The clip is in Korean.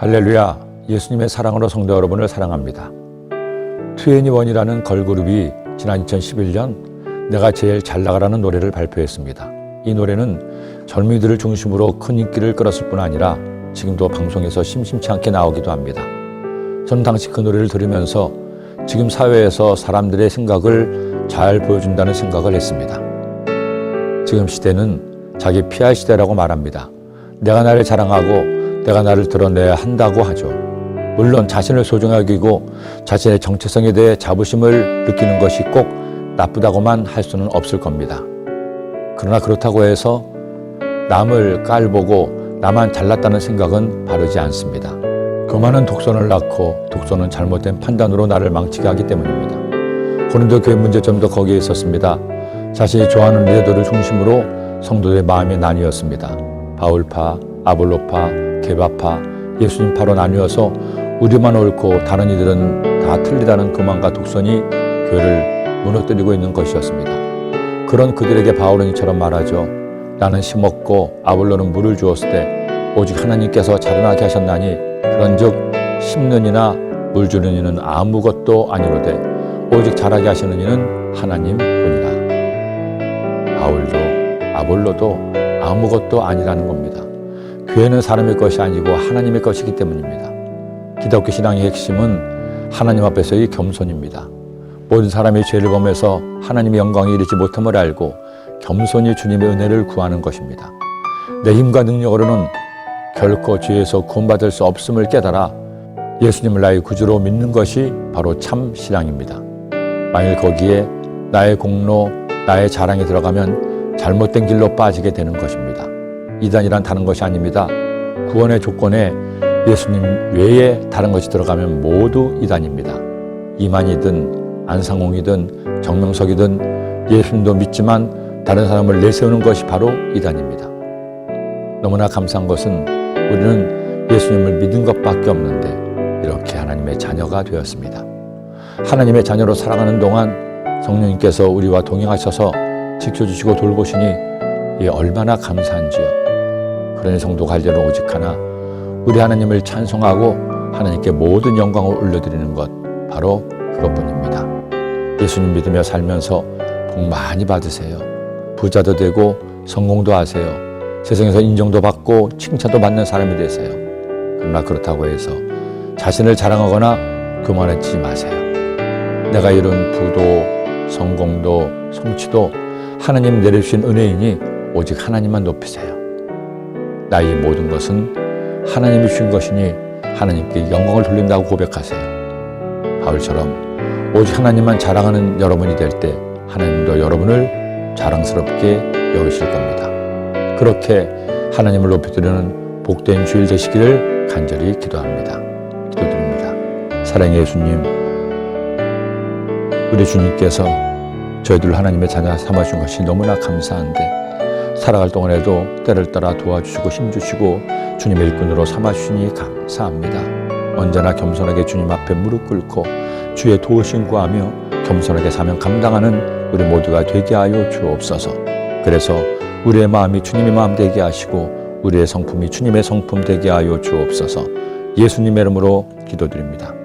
할렐루야. 예수님의 사랑으로 성도 여러분을 사랑합니다. 트웬니원이라는 걸그룹이 지난 2011년 내가 제일 잘 나가라는 노래를 발표했습니다. 이 노래는 젊은이들을 중심으로 큰 인기를 끌었을 뿐 아니라 지금도 방송에서 심심치 않게 나오기도 합니다. 저는 당시 그 노래를 들으면서 지금 사회에서 사람들의 생각을 잘 보여준다는 생각을 했습니다. 지금 시대는 자기 PR 시대라고 말합니다. 내가 나를 자랑하고 내가 나를 드러내야 한다고 하죠. 물론 자신을 소중하게 여기고 자신의 정체성에 대해 자부심을 느끼는 것이 꼭 나쁘다고만 할 수는 없을 겁니다. 그러나 그렇다고 해서 남을 깔보고 나만 잘났다는 생각은 바르지 않습니다. 그 많은 독선을 낳고 독선은 잘못된 판단으로 나를 망치게 하기 때문입니다. 고린도 교회 문제점도 거기에 있었습니다. 자신이 좋아하는 리더를 중심으로 성도들의 마음이 나뉘었습니다. 바울파, 아볼로파, 개바파, 예수님파로 나뉘어서 우리만 옳고 다른 이들은 다 틀리다는 교만과 독선이 교회를 무너뜨리고 있는 것이었습니다. 그런 그들에게 바울은 이처럼 말하죠. 나는 심었고 아볼로는 물을 주었을 때 오직 하나님께서 자라나게 하셨나니 그런즉 심는 이나 물 주는 이는 아무것도 아니로되 오직 자라게 하시는 이는 하나님뿐이라. 바울도 아볼로도 아무것도 아니라는 겁니다. 교회는 사람의 것이 아니고 하나님의 것이기 때문입니다. 기독교 신앙의 핵심은 하나님 앞에서의 겸손입니다. 모든 사람이 죄를 범해서 하나님의 영광에 이르지 못함을 알고 겸손히 주님의 은혜를 구하는 것입니다. 내 힘과 능력으로는 결코 죄에서 구원받을 수 없음을 깨달아 예수님을 나의 구주로 믿는 것이 바로 참 신앙입니다. 만일 거기에 나의 공로, 나의 자랑이 들어가면 잘못된 길로 빠지게 되는 것입니다. 이단이란 다른 것이 아닙니다. 구원의 조건에 예수님 외에 다른 것이 들어가면 모두 이단입니다. 이만이든 안상홍이든 정명석이든 예수님도 믿지만 다른 사람을 내세우는 것이 바로 이단입니다. 너무나 감사한 것은 우리는 예수님을 믿은 것밖에 없는데 이렇게 하나님의 자녀가 되었습니다. 하나님의 자녀로 살아가는 동안 성령님께서 우리와 동행하셔서 지켜주시고 돌보시니 이 얼마나 감사한지요. 그러니 성도가 할 일은 오직 하나 우리 하나님을 찬송하고 하나님께 모든 영광을 올려드리는 것 바로 그것뿐입니다. 예수님 믿으며 살면서 복 많이 받으세요. 부자도 되고 성공도 하세요. 세상에서 인정도 받고 칭찬도 받는 사람이 되세요. 그러나 그렇다고 해서 자신을 자랑하거나 교만하지 마세요. 내가 이룬 부도, 성공도, 성취도 하나님 내려주신 은혜이니 오직 하나님만 높이세요. 나의 모든 것은 하나님이 주신 것이니 하나님께 영광을 돌린다고 고백하세요. 바울처럼 오직 하나님만 자랑하는 여러분이 될 때 하나님도 여러분을 자랑스럽게 여기실 겁니다. 그렇게 하나님을 높여드리는 복된 주일 되시기를 간절히 기도합니다. 기도드립니다. 사랑의 예수님, 우리 주님께서 저희들 하나님의 자녀 삼아준 것이 너무나 감사한데 살아갈 동안에도 때를 따라 도와주시고 힘주시고 주님의 일꾼으로 삼아주시니 감사합니다. 언제나 겸손하게 주님 앞에 무릎 꿇고 주의 도우심 구하며 겸손하게 사명 감당하는 우리 모두가 되게 하여 주옵소서. 그래서 우리의 마음이 주님의 마음 되게 하시고 우리의 성품이 주님의 성품 되게 하여 주옵소서. 예수님의 이름으로 기도드립니다.